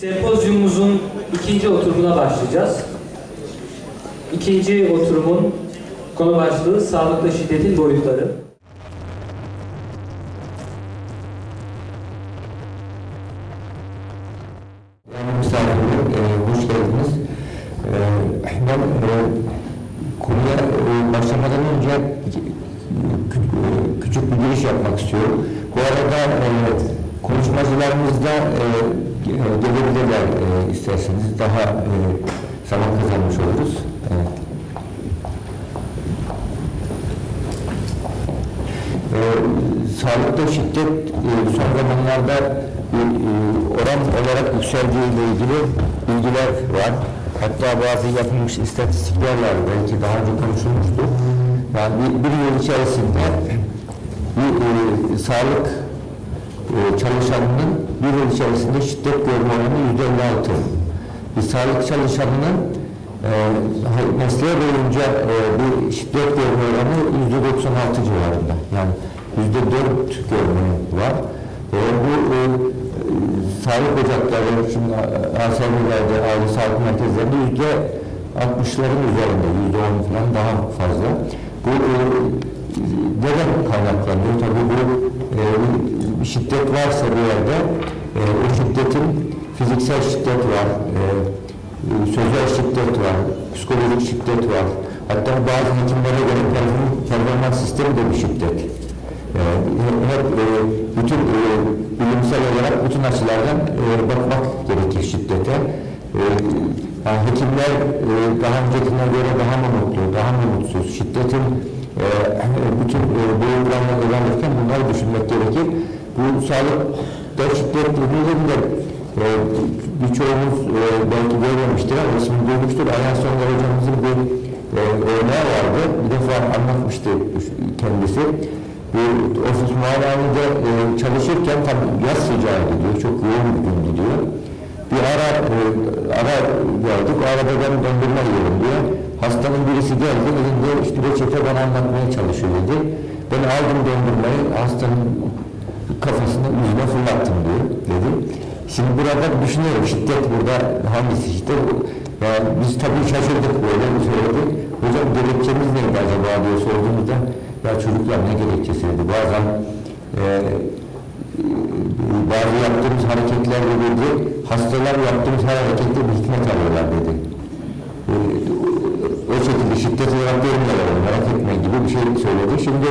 Sempozyumumuzun ikinci oturumuna başlayacağız. İkinci oturumun konu başlığı sağlıkta şiddetin boyutları. E, hoş geldiniz. E, ben e, konuya e, başlamadan önce kü- e, küçük bir giriş yapmak istiyorum. Bu arada e, e, ge- gelebilirler e, isterseniz. Daha e, zaman kazanmış oluruz. Evet. Ee, sağlıkta şiddet e, son zamanlarda e, oran olarak yükseldiği ile ilgili bilgiler var. Hatta bazı yapılmış istatistikler var. Belki daha önce konuşulmuştu. Yani bir, bir yıl içerisinde bir e, sağlık e, çalışanının bir yıl içerisinde şiddet görme oranı yüzde 56. Bir sağlık çalışanının e, mesleğe boyunca e, bir şiddet görme oranı yüzde 96 civarında. Yani yüzde 4 görme var. E, bu e, e, sağlık ocakları, şimdi ASM'lerde, aile sağlık merkezlerinde yüzde 60'ların üzerinde, yüzde 10 falan daha fazla. Bu e, neden kaynaklanıyor? Tabii bu e, şiddet varsa bir yerde e, o şiddetin fiziksel şiddet var, e, sözel şiddet var, psikolojik şiddet var. Hatta bazı hekimlere göre perform- performans sistemi de bir şiddet. E, hep e, bütün e, bilimsel olarak bütün açılardan e, bakmak gerekir şiddete. E, yani hekimler e, daha öncekine göre daha mı mutlu, daha mı mutsuz? Şiddetin e, bütün e, boyutlarına öğrenirken bunları düşünmek gerekir. Bu sağlıkta şiddet dediğinde e, birçoğumuz e, belki görmemiştir ama ismini duymuştur. Ayhan Songar hocamızın bir e, örneği vardı. Bir defa anlatmıştı kendisi. Bir ofis muayenehanede e, çalışırken tabii yaz sıcağıydı diyor. Çok yoğun bir gündü diyor. Bir ara e, ara geldik. O arada ben dondurma yiyorum diyor. Hastanın birisi geldi. Elinde işte reçete bana anlatmaya çalışıyor dedi. Ben aldım dondurmayı. Hastanın kafasını yüzüne fırlattım diyor dedi. Şimdi burada düşünüyorum şiddet burada hangisi şiddet? Yani biz tabii şaşırdık böyle bir söyledik. Hocam gerekçemiz neydi acaba diye sorduğumuzda ya çocuklar ne gerekçesi. Bazen e, bazı yaptığımız hareketlerle dedi, hastalar yaptığımız her harekette bir hikmet alıyorlar dedi. E, o şekilde şiddet olarak görmüyorlar merak etme gibi bir şey söyledi. Şimdi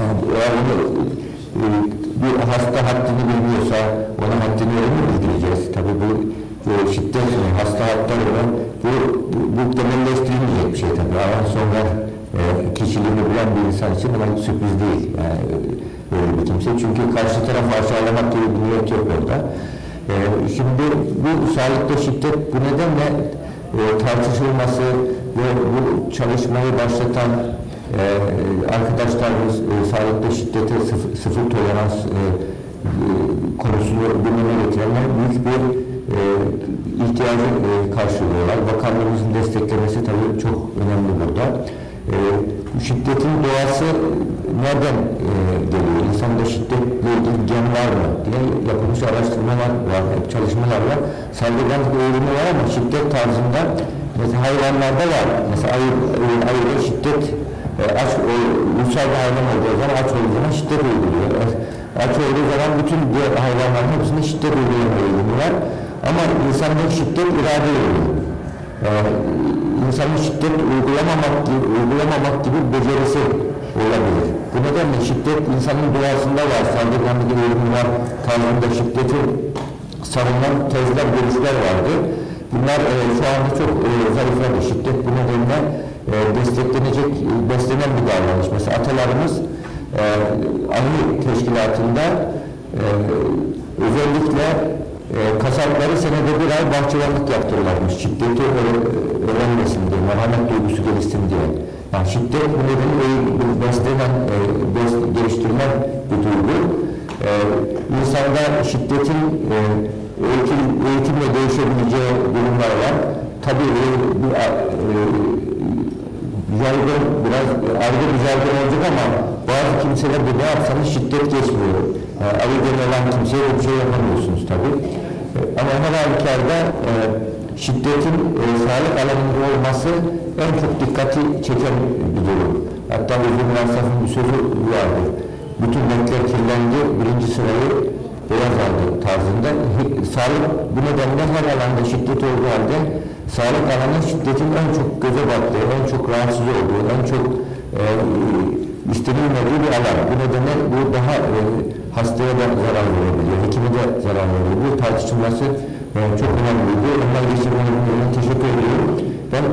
e, hasta haddini bilmiyorsa ona haddini öyle mi bildireceğiz? Tabii bu e, şiddet, hasta hatlar olan bu, bu, bu temelleştirilmeyecek bir şey tabii. Ayhan sonra e, kişiliğini bilen bir insan için buna sürpriz değil. Yani, e, öyle bir kimse. Çünkü karşı tarafı aşağılamak gibi bir niyet yok orada. E, şimdi bu sağlıkta şiddet bu nedenle e, tartışılması ve bu çalışmayı başlatan e, arkadaşlarımız e, sağlıkta şiddete sıfır, sıfır tolerans e, e, konusunu gündeme getirenler büyük bir e, ihtiyacı e, karşılıyorlar. Bakanlığımızın desteklemesi tabii çok önemli burada. E, şiddetin doğası nereden e, geliyor? İnsanda şiddetle ilgili gen var mı diye yapılmış araştırmalar var, çalışmalar var. Saldırganlık eğilimi var ama şiddet tarzında mesela hayvanlarda var. Mesela ayı, ayıda şiddet e, aç, o, uysal bir hayvan olduğu zaman aç olduğu zaman şiddet uyguluyor. E, Aç olduğu zaman bütün diğer hayvanların hepsinde şiddet eğilimi var. Ama insanda şiddet irade eğilimi. Ee, insanın şiddet uygulamamak gibi, uygulamamak gibi becerisi olabilir. Bu nedenle şiddet insanın doğasında var, saldırganlık eğilimi var, tarzında şiddeti savunan tezler, görüşler vardı. Bunlar e, şu anda çok e, zayıfladı. Şiddet bu nedenle e, desteklenecek, e, beslenen bir davranış. Mesela atalarımız e, ayı teşkilatında e, özellikle e, kasapları senede bir ay bahçıvanlık yaptırırlarmış. Şiddeti öğre- öğrenmesin diye, merhamet duygusu gelişsin diye. Yani şiddet bu e, beslenen, e, bes- geliştirilen bir duygu. E, insanda şiddetin e, eğitim, eğitimle değişebileceği durumlar var. Tabii e, bir, e, jargon biraz ayrı bir jargon olacak ama bazı kimseler de ne yapsanız şiddet geçmiyor. Yani ayı olan kimseye bir şey yapamıyorsunuz tabii. E, Ama her halükarda e, şiddetin e, sağlık alanında olması en çok dikkati çeken bir durum. Hatta Uzun Masraf'ın bir sözü vardır. Bütün renkler kirlendi, birinci sırayı beyaz aldı tarzında. Sağlık bu nedenle her alanda şiddet olduğu halde sağlık alanı şiddetin en çok göze battığı, en çok rahatsız olduğu, en çok e, istenilmediği bir alan. Bu nedenle bu daha e, hastaya da zarar verebiliyor, hekime de zarar verebiliyor. Tartışılması e, çok önemliydi. Onlar geçirmelerine teşekkür ediyorum. Ben